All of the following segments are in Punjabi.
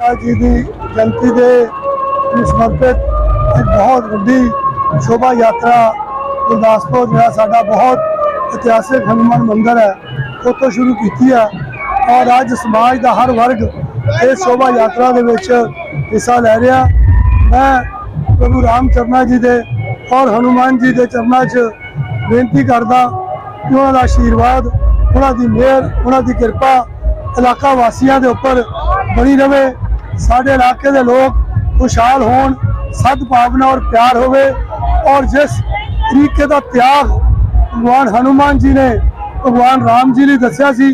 ਮਹਾਰਾਜ ਜੀ ਦੀ ਜਯੰਤੀ ਦੇ ਨੂੰ ਸਮਰਪਿਤ ਇੱਕ ਬਹੁਤ ਵੱਡੀ ਸ਼ੋਭਾ ਯਾਤਰਾ ਗੁਰਦਾਸਪੁਰ ਜਿਹੜਾ ਸਾਡਾ ਬਹੁਤ ਇਤਿਹਾਸਿਕ ਹਨੂੰਮਾਨ ਮੰਦਿਰ ਹੈ, ਉੱਥੋਂ ਸ਼ੁਰੂ ਕੀਤੀ ਹੈ ਔਰ ਅੱਜ ਸਮਾਜ ਦਾ ਹਰ ਵਰਗ ਇਸ ਸ਼ੋਭਾ ਯਾਤਰਾ ਦੇ ਵਿੱਚ ਹਿੱਸਾ ਲੈ ਰਿਹਾ। ਮੈਂ ਪ੍ਰਭੂ ਰਾਮ ਚਰਨਾ ਜੀ ਦੇ ਔਰ ਹਨੂੰਮਾਨ ਜੀ ਦੇ ਚਰਨਾਂ 'ਚ ਬੇਨਤੀ ਕਰਦਾ ਕਿ ਉਹਨਾਂ ਦਾ ਆਸ਼ੀਰਵਾਦ, ਉਹਨਾਂ ਦੀ ਮਿਹਰ, ਉਹਨਾਂ ਦੀ ਕਿਰਪਾ ਇਲਾਕਾ ਵਾਸੀਆਂ ਦੇ ਉੱਪਰ ਬਣੀ ਰਵੇ। ਸਾਡੇ ਇਲਾਕੇ ਦੇ ਲੋਕ ਖੁਸ਼ਹਾਲ ਹੋਣ, ਸਦਭਾਵਨਾ ਔਰ ਪਿਆਰ ਹੋਵੇ ਔਰ ਜਿਸ ਤਰੀਕੇ ਦਾ ਤਿਆਗ ਭਗਵਾਨ ਹਨੂਮਾਨ ਜੀ ਨੇ ਭਗਵਾਨ ਰਾਮ ਜੀ ਲਈ ਦੱਸਿਆ ਸੀ,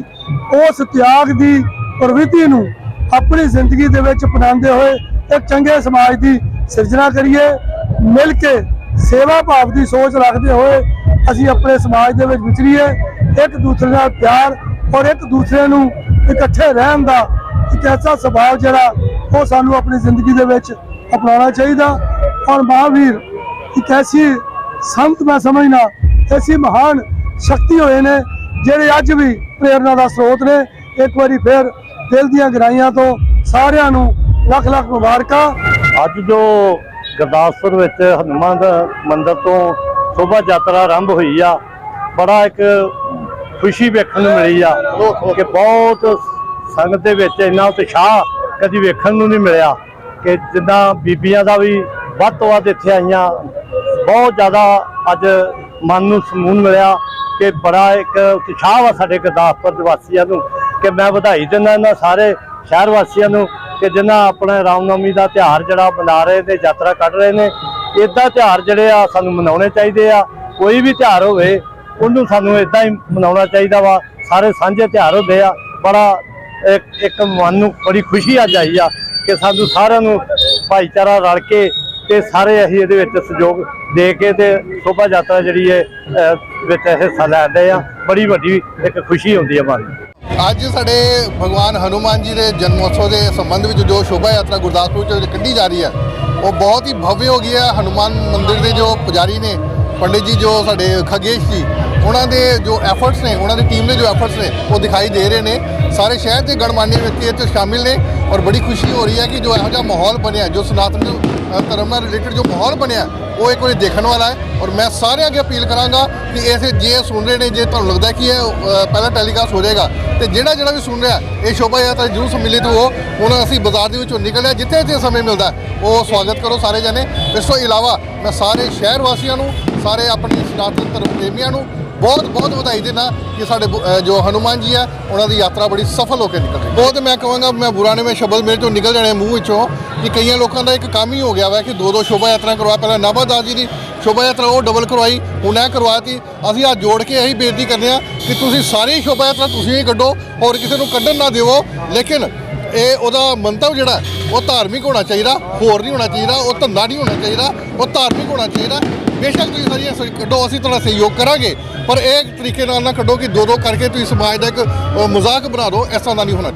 ਉਸ ਤਿਆਗ ਦੀ ਪ੍ਰਵਿਰਤੀ ਨੂੰ ਆਪਣੀ ਜ਼ਿੰਦਗੀ ਦੇ ਵਿੱਚ ਅਪਣਾਉਂਦੇ ਹੋਏ ਇੱਕ ਚੰਗੇ ਸਮਾਜ ਦੀ ਸਿਰਜਣਾ ਕਰੀਏ, ਮਿਲ ਕੇ ਸੇਵਾ ਭਾਵ ਦੀ ਸੋਚ ਰੱਖਦੇ ਹੋਏ ਅਸੀਂ ਆਪਣੇ ਸਮਾਜ ਦੇ ਵਿੱਚ ਵਿਚਰੀਏ, ਇੱਕ ਦੂਸਰੇ ਨਾਲ ਪਿਆਰ ਔਰ ਇੱਕ ਦੂਸਰੇ ਨੂੰ ਇਕੱਠੇ ਰਹਿਣ ਦਾ ਇੱਕ ਐਸਾ ਸੁਭਾਅ ਜਿਹੜਾ ਉਹ ਸਾਨੂੰ ਆਪਣੀ ਜ਼ਿੰਦਗੀ ਦੇ ਵਿੱਚ ਅਪਣਾਉਣਾ ਚਾਹੀਦਾ। ਔਰ ਮਹਾਵੀਰ ਇੱਕ ਐਸੀ ਸੰਤ ਮੈਂ ਸਮਝਣਾ ਐਸੀ ਮਹਾਨ ਸ਼ਕਤੀ ਹੋਏ ਨੇ ਜਿਹੜੇ ਅੱਜ ਵੀ ਪ੍ਰੇਰਨਾ ਦਾ ਸਰੋਤ ਨੇ। ਇੱਕ ਵਾਰੀ ਫਿਰ ਦਿਲ ਦੀਆਂ ਗਹਿਰਾਈਆਂ ਤੋਂ ਸਾਰਿਆਂ ਨੂੰ ਲੱਖ ਲੱਖ ਮੁਬਾਰਕਾਂ। ਅੱਜ ਜੋ ਗੁਰਦਾਸਪੁਰ ਵਿੱਚ ਹਨੂੰਮਾਨ ਦਾ ਮੰਦਿਰ ਤੋਂ ਸ਼ੋਭਾ ਯਾਤਰਾ ਆਰੰਭ ਹੋਈ ਆ ਬੜਾ ਇੱਕ ਖੁਸ਼ੀ ਵੇਖਣ ਨੂੰ ਮਿਲੀ ਆ ਕਿ ਬਹੁਤ ਸੰਗਤ ਦੇ ਵਿੱਚ ਇੰਨਾ ਉਤਸ਼ਾਹ ਕਦੀ ਵੇਖਣ ਨੂੰ ਨਹੀਂ ਮਿਲਿਆ ਕਿ ਜਿੱਦਾਂ ਬੀਬੀਆਂ ਦਾ ਵੀ ਵੱਧ ਤੋਂ ਵੱਧ ਇੱਥੇ ਆਈਆਂ। ਬਹੁਤ ਜ਼ਿਆਦਾ ਅੱਜ ਮਨ ਨੂੰ ਸਕੂਨ ਮਿਲਿਆ ਕਿ ਬੜਾ ਇੱਕ ਉਤਸ਼ਾਹ ਵਾ ਸਾਡੇ ਗੁਰਦਾਸਪੁਰ ਦੇ ਵਾਸੀਆਂ ਨੂੰ ਕਿ ਮੈਂ ਵਧਾਈ ਦਿੰਦਾ ਇਹਨਾਂ ਸਾਰੇ ਸ਼ਹਿਰ ਵਾਸੀਆਂ ਨੂੰ ਕਿ ਜਿਨ੍ਹਾਂ ਆਪਣੇ ਰਾਮਨਵਮੀ ਦਾ ਤਿਉਹਾਰ ਜਿਹੜਾ ਮਨਾ ਰਹੇ ਨੇ, ਯਾਤਰਾ ਕੱਢ ਰਹੇ ਨੇ। ਇਦਾਂ ਤਿਉਹਾਰ ਜਿਹੜੇ ਆ ਸਾਨੂੰ ਮਨਾਉਣੇ ਚਾਹੀਦੇ ਆ। ਕੋਈ ਵੀ ਤਿਉਹਾਰ ਹੋਵੇ, ਉਹਨੂੰ ਸਾਨੂੰ ਇਦਾਂ ਹੀ ਮਨਾਉਣਾ ਚਾਹੀਦਾ ਵਾ। ਸਾਰੇ ਸਾਂਝੇ ਤਿਉਹਾਰ ਹੁੰਦੇ ਆ। ਬੜਾ ਇੱਕ ਮਨ ਨੂੰ ਬੜੀ ਖੁਸ਼ੀ ਅੱਜ ਆਈ ਆ ਕਿ ਸਾਨੂੰ ਸਾਰਿਆਂ ਨੂੰ ਭਾਈਚਾਰਾ ਰਲ ਕੇ ਤੇ ਸਾਰੇ ਅਸੀਂ ਇਹਦੇ ਵਿੱਚ ਸਹਿਯੋਗ ਦੇ ਕੇ ਤੇ ਸ਼ੋਭਾ ਯਾਤਰਾ ਜਿਹੜੀ ਹੈ ਵਿੱਚ ਹਿੱਸਾ ਲੈਂਦੇ ਆ। ਬੜੀ ਵੱਡੀ ਇੱਕ ਖੁਸ਼ੀ ਹੁੰਦੀ ਹੈ ਮਨ ਅੱਜ ਸਾਡੇ ਭਗਵਾਨ ਹਨੂਮਾਨ ਜੀ ਦੇ ਜਨਮੋਤਸਵ ਦੇ ਸੰਬੰਧ ਵਿੱਚ ਜੋ ਸ਼ੋਭਾ ਯਾਤਰਾ ਗੁਰਦਾਸਪੁਰ ਚ ਕੱਢੀ ਜਾ ਰਹੀ ਹੈ, ਉਹ ਬਹੁਤ ਹੀ ਭਵਯ ਹੋ ਗਈ ਹੈ। ਹਨੂਮਾਨ ਮੰਦਿਰ ਦੇ ਜੋ ਪੁਜਾਰੀ ਨੇ, ਪੰਡਿਤ ਜੀ ਜੋ ਸਾਡੇ ਖਗੇਸ਼ ਜੀ, ਉਹਨਾਂ ਦੇ ਜੋ ਐਫਰਟਸ ਨੇ, ਉਹਨਾਂ ਦੀ ਟੀਮ ਦੇ ਜੋ ਐਫਰਟਸ ਨੇ, ਉਹ ਦਿਖਾਈ ਦੇ ਰਹੇ ਨੇ। ਸਾਰੇ ਸ਼ਹਿਰ ਦੇ ਗਣਮਾਨਿਆ ਵਿਅਕਤੀ ਇੱਥੇ ਸ਼ਾਮਿਲ ਨੇ ਔਰ ਬੜੀ ਖੁਸ਼ੀ ਹੋ ਰਹੀ ਹੈ ਕਿ ਜੋ ਇਹੋ ਜਿਹਾ ਮਾਹੌਲ ਬਣਿਆ, ਜੋ ਸਨਾਤਨ ਧਰਮ ਨਾਲ ਰਿਲੇਟਡ ਜੋ ਮਾਹੌਲ ਬਣਿਆ, ਉਹ ਇੱਕ ਵਾਰੀ ਦੇਖਣ ਵਾਲਾ ਹੈ ਔਰ ਮੈਂ ਸਾਰਿਆਂ ਅੱਗੇ ਅਪੀਲ ਕਰਾਂਗਾ ਕਿ ਇਸ ਜੇ ਸੁਣ ਰਹੇ ਨੇ, ਜੇ ਤੁਹਾਨੂੰ ਲੱਗਦਾ ਕਿ ਇਹ ਪਹਿਲਾਂ ਟੈਲੀਕਾਸਟ ਹੋ ਜਾਏਗਾ, ਤੇ ਜਿਹੜਾ ਜਿਹੜਾ ਵੀ ਸੁਣ ਰਿਹਾ ਇਹ ਸ਼ੋਭਾ ਯਾਤਰਾ ਜਰੂਰ ਸੰਮਿਲਿਤ ਹੋ। ਹੁਣ ਅਸੀਂ ਬਾਜ਼ਾਰ ਦੇ ਵਿੱਚੋਂ ਨਿਕਲਿਆ ਜਿੱਥੇ ਜਿੱਥੇ ਸਮੇਂ ਮਿਲਦਾ ਉਹ ਸਵਾਗਤ ਕਰੋ ਸਾਰੇ ਜਣੇ। ਇਸ ਤੋਂ ਇਲਾਵਾ ਮੈਂ ਸਾਰੇ ਸ਼ਹਿਰ ਵਾਸੀਆਂ ਨੂੰ, ਸਾਰੇ ਆਪਣੇ ਸਨਾਤਨ ਧਰਮ ਪ੍ਰੇਮੀਆਂ ਨੂੰ ਬਹੁਤ ਬਹੁਤ ਵਧਾਈ ਦੇਣਾ ਕਿ ਸਾਡੇ ਜੋ ਹਨੂਮਾਨ ਜੀ ਆ, ਉਹਨਾਂ ਦੀ ਯਾਤਰਾ ਬੜੀ ਸਫਲ ਹੋ ਕੇ ਨਿਕਲ ਰਹੀ ਬਹੁਤ ਮੈਂ ਕਹਾਂਗਾ, ਮੈਂ ਬੁਰਾ ਨਹੀਂ, ਮੈਂ ਸ਼ਬਦ ਮੇਰੇ ਤੋਂ ਨਿਕਲ ਜਾਣੇ ਮੂੰਹ ਵਿੱਚੋਂ ਕਿ ਕਈਆਂ ਲੋਕਾਂ ਦਾ ਇੱਕ ਕੰਮ ਹੀ ਹੋ ਗਿਆ ਵਾ ਕਿ ਦੋ ਦੋ ਸ਼ੋਭਾ ਯਾਤਰਾ ਕਰਵਾ, ਪਹਿਲਾਂ ਨਾਭਾਦਾਸ ਜੀ ਦੀ ਸ਼ੋਭਾ ਯਾਤਰਾ ਉਹ ਡਬਲ ਕਰਵਾਈ, ਹੁਣ ਇਹ ਕਰਵਾਤੀ। ਅਸੀਂ ਅੱਜ ਜੋੜ ਕੇ ਇਹੀ ਬੇਨਤੀ ਕਰਦੇ ਹਾਂ ਕਿ ਤੁਸੀਂ ਸਾਰੀ ਸ਼ੋਭਾ ਯਾਤਰਾ ਤੁਸੀਂ ਹੀ ਕੱਢੋ ਹੋਰ ਕਿਸੇ ਨੂੰ ਕੱਢਣ ਨਾ ਦਿਵੋ ਲੇਕਿਨ ਇਹ ਉਹਦਾ ਮੰਤਵ ਜਿਹੜਾ, ਉਹ ਧਾਰਮਿਕ ਹੋਣਾ ਚਾਹੀਦਾ, ਹੋਰ ਨਹੀਂ ਹੋਣਾ ਚਾਹੀਦਾ, ਉਹ ਧੰਦਾ ਨਹੀਂ ਹੋਣਾ ਚਾਹੀਦਾ, ਉਹ ਧਾਰਮਿਕ ਹੋਣਾ ਚਾਹੀਦਾ। ਬੇਸ਼ੱਕ ਤੁਸੀਂ ਸਾਰੀਆਂ ਸ- ਕੱਢੋ ਅਸੀਂ ਤੁਹਾਡਾ ਸਹਿਯੋਗ ਕਰਾਂਗੇ ਪਰ ਇਹ ਤਰੀਕੇ ਨਾਲ ਨਾ ਕੱਢੋ ਕਿ ਦੋ ਦੋ ਕਰਕੇ ਤੁਸੀਂ ਸਮਾਜ ਦਾ ਇੱਕ ਅ, ਮਜ਼ਾਕ ਬਣਾ ਦਿਓ ਇਸ ਤਰ੍ਹਾਂ ਦਾ ਨਹੀਂ ਹੋਣਾ